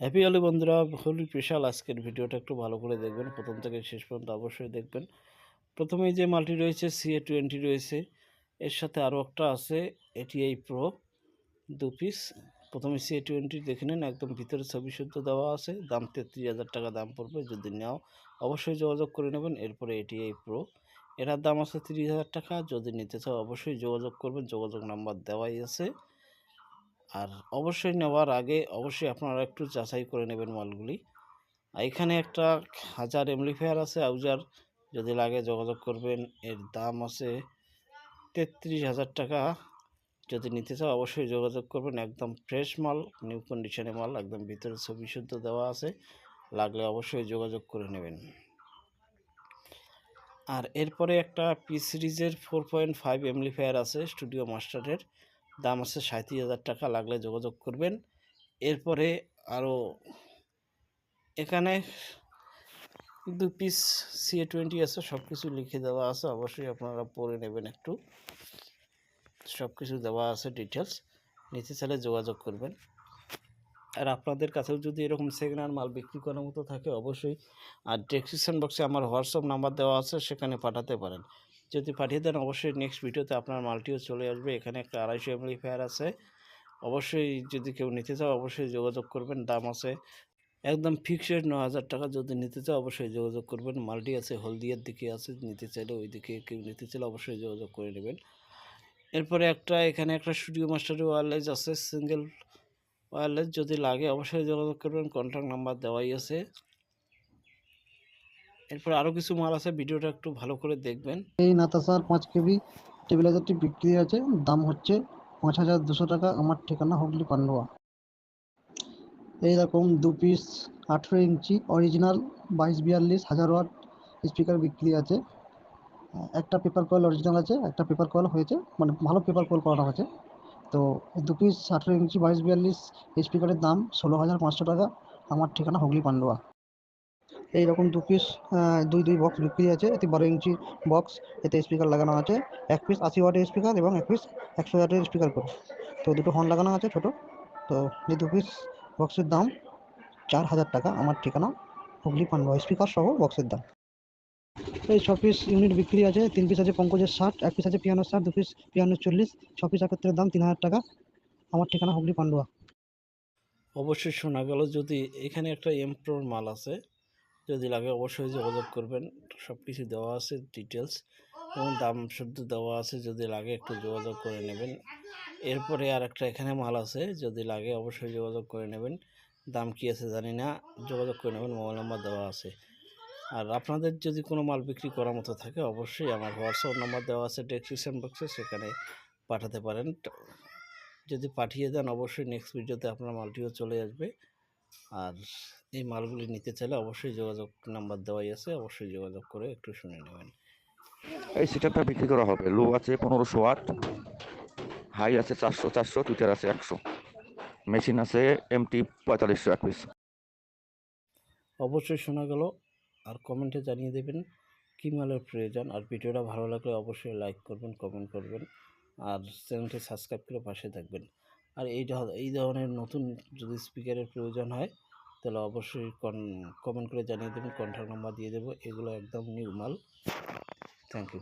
Happy আলি বন্ধুরা, Holi special আজকের ভিডিওটা একটু ভালো করে দেখবেন, প্রথম থেকে শেষ পর্যন্ত অবশ্যই দেখবেন। প্রথমেই যে মালটি রয়েছে সিএ টোয়েন্টি রয়েছে, এর সাথে আরও একটা আছে এটি এই প্রো দু পিস প্রথমে সিএ টোয়েন্টি দেখে নিন, একদম ভিতরে ছবি শুদ্ধ দেওয়া আছে, দাম তেত্রিশ হাজার টাকা দাম পড়বে, যদি নেও অবশ্যই যোগাযোগ করে নেবেন, এরপরে এটি এই প্রো এটার দাম আছে তিরিশ হাজার টাকা, যদি নিতে চাও অবশ্যই যোগাযোগ করবেন, যোগাযোগ নাম্বার দেওয়াই আছে। আর অবশ্যই নেওয়ার আগে অবশ্যই আপনারা একটু যাচাই করে নেবেন মালগুলি। এখানে একটা হাজার এমলিফায়ার আছে, আউজার। যদি লাগে যোগাযোগ করবেন, এর দাম আছে তেত্রিশ হাজার টাকা। যদি নিতে চাও অবশ্যই যোগাযোগ করবেন, একদম ফ্রেশ মাল, নিউ কন্ডিশনে মাল, একদম ভিতরে ছবি শুদ্ধ দেওয়া আছে। লাগলে অবশ্যই যোগাযোগ করে নেবেন। আর এরপরে একটা পি সিরিজের ফোর পয়েন্ট ফাইভ এমলিফায়ার আছে স্টুডিও মাস্টারের দাম আছে সাঁত্রিশ হাজার টাকা, লাগলে যোগাযোগ করবেন। এরপরে আরও এখানে দু পিস সিএ টোয়েন্টি আছে সব কিছু লিখে দেওয়া আছে, অবশ্যই আপনারা পড়ে নেবেন একটু। সব কিছু দেওয়া আছে ডিটেলস নিচে চাইলে যোগাযোগ করবেন। আর আপনাদের কাছেও যদি এরকম সেকেন্ড মাল বিক্রি করার মতো থাকে, অবশ্যই আর ডেসক্রিপশন বক্সে আমার হোয়াটসঅ্যাপ নাম্বার দেওয়া আছে, সেখানে পাঠাতে পারেন। যদি পাঠিয়ে দেন, অবশ্যই নেক্সট ভিডিওতে আপনার মালটিও চলে আসবে। এখানে একটা আড়াইশো এমএলি ফায়ার আছে। অবশ্যই যদি কেউ নিতে চাও, অবশ্যই যোগাযোগ করবেন, দাম আছে একদম ফিক্সড ন হাজার টাকা। যদি নিতে চাও, অবশ্যই যোগাযোগ করবেন। মালটি আছে হলদিয়ার দিকে আছে, নিতে চাইলে ওই দিকে কেউ নিতে চাইলে অবশ্যই যোগাযোগ করে নেবেন। এরপরে একটা, এখানে একটা স্টুডিও মাস্টারের ওয়্যারলেস আছে সিঙ্গেল ওয়্যারলেস যদি লাগে, অবশ্যই যোগাযোগ করবেন। কন্ট্যাক্ট নাম্বার দেওয়াই আছে। এরপর আরও কিছু মাল আছে, ভিডিওটা একটু ভালো করে দেখবেন। এই নাতাসার পাঁচ কেবি স্টেবিলাইজারটি বিক্রি আছে, দাম হচ্ছে পাঁচ হাজার দুশো টাকা, আমার ঠিকানা হুগলি পান্ডুয়া। এইরকম দু পিস আঠেরো ইঞ্চি অরিজিনাল বাইশ বিয়াল্লিশ, হাজার ওয়াট স্পিকার বিক্রি আছে। একটা পেপার কয়েল অরিজিনাল আছে, একটা পেপার কয়েল হয়েছে মানে ভালো পেপার কয়েল করানো হয়েছে। তো দু পিস আঠেরো ইঞ্চি, বাইশ বিয়াল্লিশ স্পিকারের দাম ষোলো হাজার পাঁচশো টাকা, আমার ঠিকানা হুগলি পান্ডুয়া। এইরকম দু পিস দুই দুই বক্স বিক্রি আছে। এতে বারো ইঞ্চি বক্স এতে স্পিকার লাগানো আছে। এক পিস আশি ওয়াটের স্পিকার এবং এক পিস একশো ওয়াটের স্পিকার করে। তো দুটো হর্ন লাগানো আছে ছোটো। তো এই দু পিস বক্সের দাম চার হাজার টাকা। আমার ঠিকানা হুগলি পান্ডুয়া। স্পিকার সহ বক্সের দাম। এই ছ পিস ইউনিট বিক্রি আছে। তিন পিস আছে পঙ্কজের ষাট, এক পিস আছে পিয়ানোর ষাট, দু পিস পিয়ানোর চল্লিশ। ছ পিস একত্রের দাম তিন হাজার টাকা। আমার ঠিকানা হুগলি পান্ডুয়া। অবশ্যই শোনা গেল। যদি এখানে একটা এমপ্রোর মাল আছে যদি লাগে অবশ্যই যোগাযোগ করবেন। সব কিছু দেওয়া আছে ডিটেলস এবং দাম শুদ্ধ দেওয়া আছে, যদি লাগে একটু যোগাযোগ করে নেবেন। এরপরে আর একটা এখানে মাল আছে, যদি লাগে অবশ্যই যোগাযোগ করে নেবেন। দাম কী আছে জানি না, যোগাযোগ করে নেবেন, মোবাইল নাম্বার দেওয়া আছে। আর আপনাদের যদি কোনো মাল বিক্রি করার মতো থাকে, অবশ্যই আমার হোয়াটসঅ্যাপ নাম্বার দেওয়া আছে ডেসক্রিপশন বক্সে সেখানে পাঠাতে পারেন। যদি পাঠিয়ে দেন, অবশ্যই নেক্সট ভিডিওতে আপনার মালটিও চলে আসবে। আর এই মালগুলি নিতে চাইলে অবশ্যই যোগাযোগ নাম্বার দেওয়াই আছে অবশ্যই যোগাযোগ করে একটু শুনে নেবেন। এই সিটারটা বিক্রি করা হবে। লো আছে পনেরোশো আট হাই আছে চারশো চারশো টুইটার আছে একশো মেশিন আছে এমটি পঁয়তাল্লিশশো এক পিস। অবশ্যই শোনা গেল আর কমেন্টে জানিয়ে দেবেন কী মালের প্রয়োজন আর ভিডিওটা ভালো লাগলে অবশ্যই লাইক করবেন কমেন্ট করবেন আর চ্যানেলটি সাবস্ক্রাইব করে পাশে থাকবেন। আর এইটা এই ধরনের নতুন যদি স্পিকারের প্রয়োজন হয়, তাহলে অবশ্যই কন কমেন্ট করে জানিয়ে দেবেন কন্ট্যাক্ট নাম্বার দিয়ে দেবো, এগুলো একদম নিউ মাল থ্যাংক ইউ